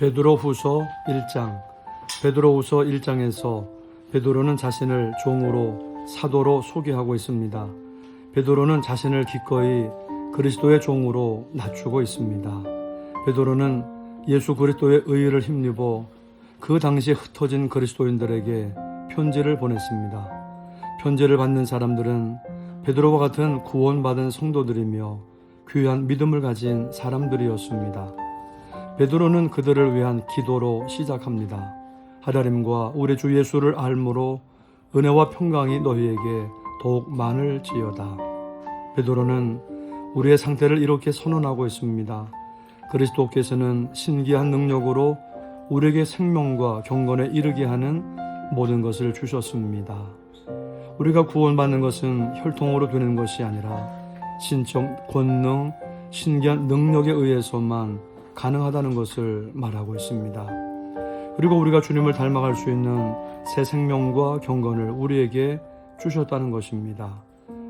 베드로 후서 1장 베드로 후서 1장에서 베드로는 자신을 종으로 사도로 소개하고 있습니다. 베드로는 자신을 기꺼이 그리스도의 종으로 낮추고 있습니다. 베드로는 예수 그리스도의 의의를 힘입어 그 당시에 흩어진 그리스도인들에게 편지를 보냈습니다. 편지를 받는 사람들은 베드로와 같은 구원받은 성도들이며 귀한 믿음을 가진 사람들이었습니다. 베드로는 그들을 위한 기도로 시작합니다. 하나님과 우리 주 예수를 알므로 은혜와 평강이 너희에게 더욱 많을지어다. 베드로는 우리의 상태를 이렇게 선언하고 있습니다. 그리스도께서는 신기한 능력으로 우리에게 생명과 경건에 이르게 하는 모든 것을 주셨습니다. 우리가 구원받는 것은 혈통으로 되는 것이 아니라 신적 권능, 신기한 능력에 의해서만 가능하다는 것을 말하고 있습니다. 그리고 우리가 주님을 닮아갈 수 있는 새 생명과 경건을 우리에게 주셨다는 것입니다.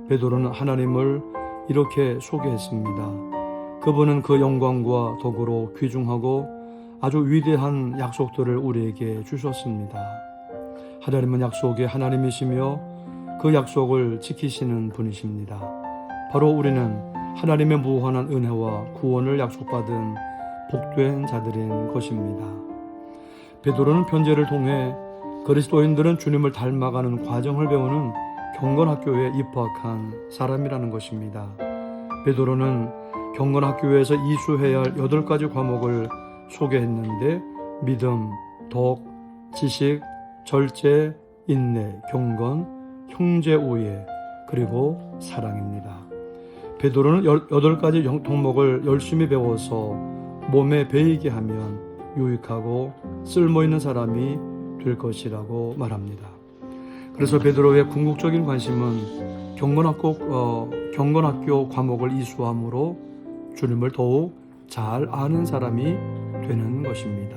베드로는 하나님을 이렇게 소개했습니다. 그분은 그 영광과 덕으로 귀중하고 아주 위대한 약속들을 우리에게 주셨습니다. 하나님은 약속의 하나님이시며 그 약속을 지키시는 분이십니다. 바로 우리는 하나님의 무한한 은혜와 구원을 약속받은 복된 자들인 것입니다. 베드로는 편지를 통해 그리스도인들은 주님을 닮아가는 과정을 배우는 경건학교에 입학한 사람이라는 것입니다. 베드로는 경건학교에서 이수해야 할 여덟 가지 과목을 소개했는데 믿음, 덕, 지식, 절제, 인내, 경건, 형제 우애, 그리고 사랑입니다. 베드로는 여덟 가지 덕목을 열심히 배워서 몸에 배이게 하면 유익하고 쓸모 있는 사람이 될 것이라고 말합니다. 그래서 베드로의 궁극적인 관심은 경건학교, 어, 경건학교 과목을 이수함으로 주님을 더욱 잘 아는 사람이 되는 것입니다.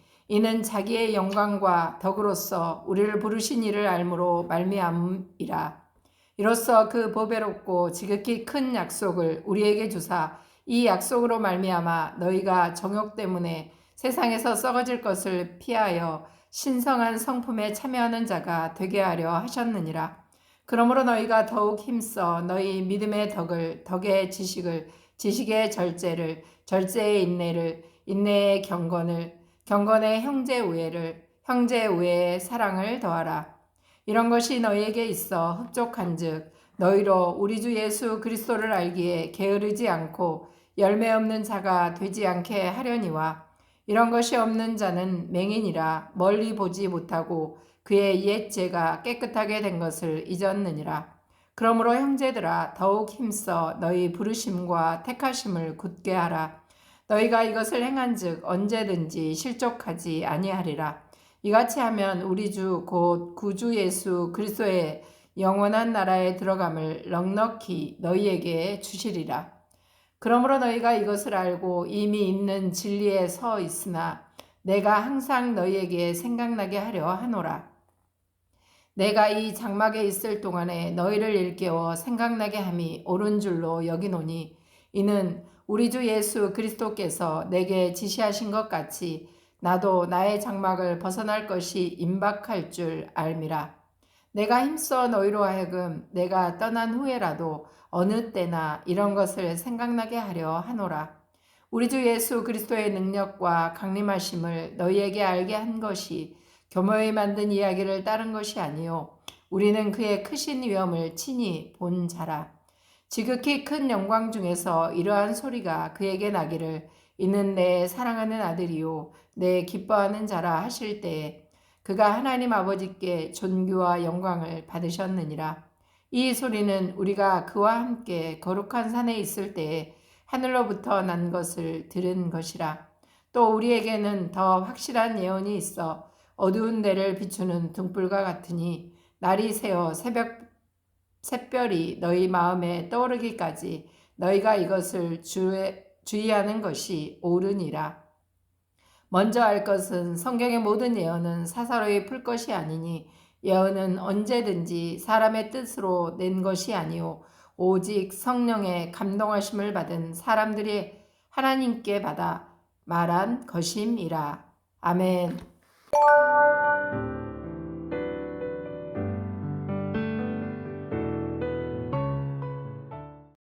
이는 자기의 영광과 덕으로서 우리를 부르신 이를 알므로 말미암이라. 이로써 그 보배롭고 지극히 큰 약속을 우리에게 주사 이 약속으로 말미암아 너희가 정욕 때문에 세상에서 썩어질 것을 피하여 신성한 성품에 참여하는 자가 되게 하려 하셨느니라. 그러므로 너희가 더욱 힘써 너희 믿음의 덕을 덕의 지식을 지식의 절제를 절제의 인내를 인내의 경건을 경건의 형제 우애를 형제 우애의 사랑을 더하라. 이런 것이 너희에게 있어 흡족한즉 너희로 우리 주 예수 그리스도를 알기에 게으르지 않고 열매 없는 자가 되지 않게 하려니와 이런 것이 없는 자는 맹인이라 멀리 보지 못하고 그의 옛 죄가 깨끗하게 된 것을 잊었느니라. 그러므로 형제들아 더욱 힘써 너희 부르심과 택하심을 굳게 하라. 너희가 이것을 행한즉 언제든지 실족하지 아니하리라. 이같이 하면 우리 주 곧 구주 예수 그리스도의 영원한 나라에 들어감을 넉넉히 너희에게 주시리라. 그러므로 너희가 이것을 알고 이미 있는 진리에 서 있으나 내가 항상 너희에게 생각나게 하려 하노라. 내가 이 장막에 있을 동안에 너희를 일깨워 생각나게 함이 옳은 줄로 여기노니 이는 우리 주 예수 그리스도께서 내게 지시하신 것 같이 나도 나의 장막을 벗어날 것이 임박할 줄 알미라. 내가 힘써 너희로 하여금 내가 떠난 후에라도 어느 때나 이런 것을 생각나게 하려 하노라. 우리 주 예수 그리스도의 능력과 강림하심을 너희에게 알게 한 것이 교모에 만든 이야기를 따른 것이 아니요 우리는 그의 크신 위엄을 친히 본 자라. 지극히 큰 영광 중에서 이러한 소리가 그에게 나기를 이는 내 사랑하는 아들이요 내 기뻐하는 자라 하실 때에 그가 하나님 아버지께 존귀와 영광을 받으셨느니라. 이 소리는 우리가 그와 함께 거룩한 산에 있을 때에 하늘로부터 난 것을 들은 것이라. 또 우리에게는 더 확실한 예언이 있어 어두운 데를 비추는 등불과 같으니 날이 새어 새벽 샛별이 너희 마음에 떠오르기까지 너희가 이것을 주의, 주의하는 것이 옳으니라. 먼저 알 것은 성경의 모든 예언은 사사로이 풀 것이 아니니 예언은 언제든지 사람의 뜻으로 낸 것이 아니요 오직 성령의 감동하심을 받은 사람들이 하나님께 받아 말한 것임이라. 아멘.